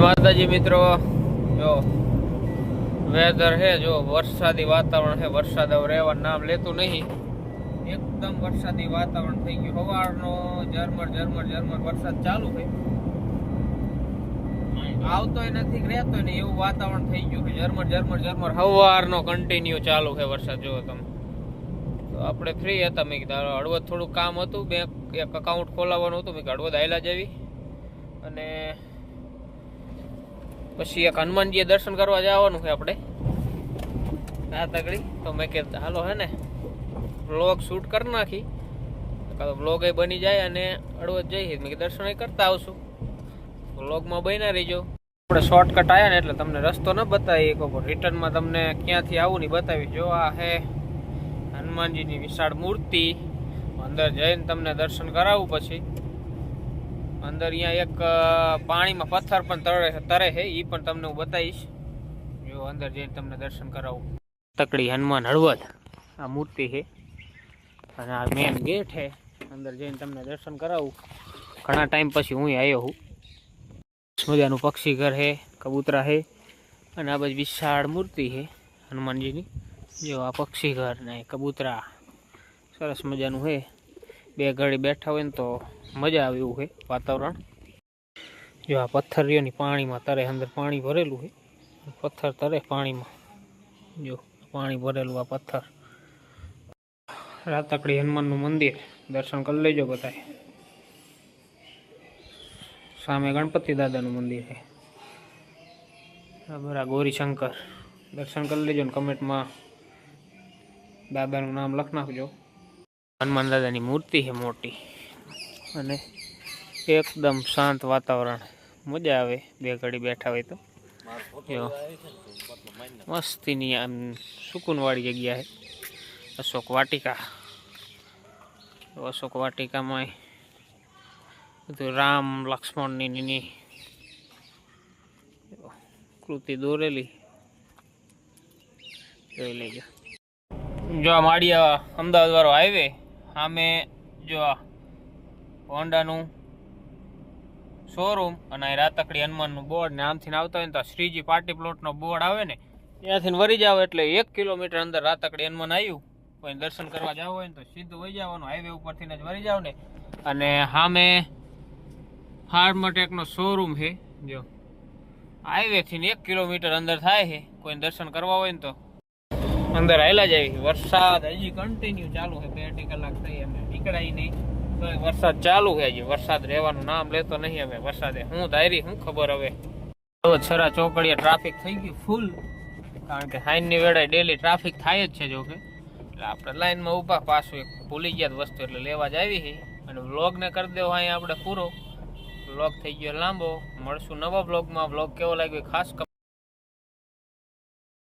માતાજી મિત્રો, જો વેધર છે જો, વરસાદી વાતાવરણ હે, વરસાદ હવે રહેવાનું નામ લેતું નહીં. એકદમ વરસાદી વાતાવરણ થઈ ગયું. સવારનો ઝરમર ઝરમર ઝરમર વરસાદ ચાલુ છે. આવતોય નથી, રહેતો નહીં, એવું વાતાવરણ થઈ ગયું છે. ઝરમર ઝરમર ઝરમર સવારનો કન્ટિન્યુ ચાલુ છે વરસાદ, જુઓ તમે. તો આપણે ફ્રી હતા. મેં કીધું હળવદ થોડું કામ હતું. બેંક એક અકાઉન્ટ ખોલાવવાનું હતું. મેં હળવદ આયલા જવી અને પછી એક હનુમાનજીએ દર્શન કરવા જવાનું છે આપણે. આ તગડી, તો મેં કે હાલો હે ને બ્લોગ શૂટ કરી નાખી. કાં તો બ્લોગ બની જાય અને અડવત જઈએ મેં કે દર્શન કરતા આવશું. બ્લોગમાં બન્યા રહીજો. આપણે શોર્ટકટ આવ્યા ને એટલે તમને રસ્તો ન બતાવી એક રિટર્નમાં તમને ક્યાંથી આવું નહીં બતાવી જો આ હે હનુમાનજીની વિશાળ મૂર્તિ. અંદર જઈને તમને દર્શન કરાવું પછી. અંદર અહીંયા એક પાણીમાં પથ્થર પણ તરે તરે છે એ પણ તમને હું બતાવીશ. જો અંદર જઈને તમને દર્શન કરાવું. તકડી હનુમાન હળવદ, આ મૂર્તિ છે. અને આ મેન ગેટ છે. અંદર જઈને તમને દર્શન કરાવું. ઘણા ટાઈમ પછી હું આવ્યો હું મજાનું પક્ષી ઘર છે, કબૂતરા છે. અને આ બધી વિશાળ મૂર્તિ છે હનુમાનજીની. જો આ પક્ષી ઘર ને કબૂતરા, સરસ મજાનું છે. બે ઘડી બેઠા હોય ને તો મજા આવે એવું છે વાતાવરણ. જો આ પથ્થરીઓની પાણીમાં તરે અંદર પાણી ભરેલું છે પથ્થર તરે પાણીમાં. જો પાણી ભરેલું આ પથ્થર. રાતકડી હનુમાનનું મંદિર, દર્શન કરી લેજો બધાએ સામે ગણપતિ દાદાનું મંદિર છે. આ બરા ગૌરીશંકર. દર્શન કરી લેજો ને કમેન્ટમાં. દાદાનું નામ લખ નાખજો. હનુમાન દાદાની મૂર્તિ છે મોટી. અને એકદમ શાંત વાતાવરણ. મજા આવે બે ઘડી બેઠા હોય તો. મસ્તીની આમ સુકૂનવાળી જગ્યા છે. અશોક વાટિકા. અશોક વાટિકામાં બધું રામ, લક્ષ્મણની નીની કૃતિ દોરેલી. જોઈ લેજો. જો માળિયા અમદાવાદ વાળો હાઈવે સામે જો હોન્ડાનું શોરૂમ અને અહીં રાતકડી હનુમાનનું બોર્ડ ને આમથી આવતા હોય ને તો શ્રીજી પાર્ટી પ્લોટનો બોર્ડ આવે ને ત્યાંથી વરી જાવ એટલે એક કિલોમીટર અંદર રાતકડી હનુમાન આવ્યું. કોઈ દર્શન કરવા જવું હોય ને તો સીધું વહી જવાનું હાઈવે ઉપરથી જ વરી જાવ ને. અને સામે હાર્મટેકનો શોરૂમ છે, જો. હાઈવેથી એક કિલોમીટર અંદર થાય છે કોઈ દર્શન કરવા હોય ને તો. અંદર આવેલા જ આવી. વરસાદ હજી કન્ટિન્યુ ચાલુ છે. બે અઢી કલાક થઈ અમે નીકળાય નહીં. તો વરસાદ ચાલુ છે હજી. વરસાદ રહેવાનું નામ લેતો નહીં હવે વરસાદે હું ધારી હું ખબર હવે. છરા ચોકડીએ ટ્રાફિક થઈ ગયું ફૂલ કારણ કે હાઈનની વેળાએ ડેલી ટ્રાફિક થાય જ છે જો કે. એટલે આપણે લાઈનમાં ઊભા, પાછું એક ભૂલી ગયા વસ્તુ એટલે લેવા જ આવી છે અને વ્લોગને કરી દેવો અહીંયા આપણે પૂરો. વ્લોગ થઈ ગયો લાંબો. મળશું નવા વ્લોગમાં વ્લોગ કેવો લાગ્યો ખાસ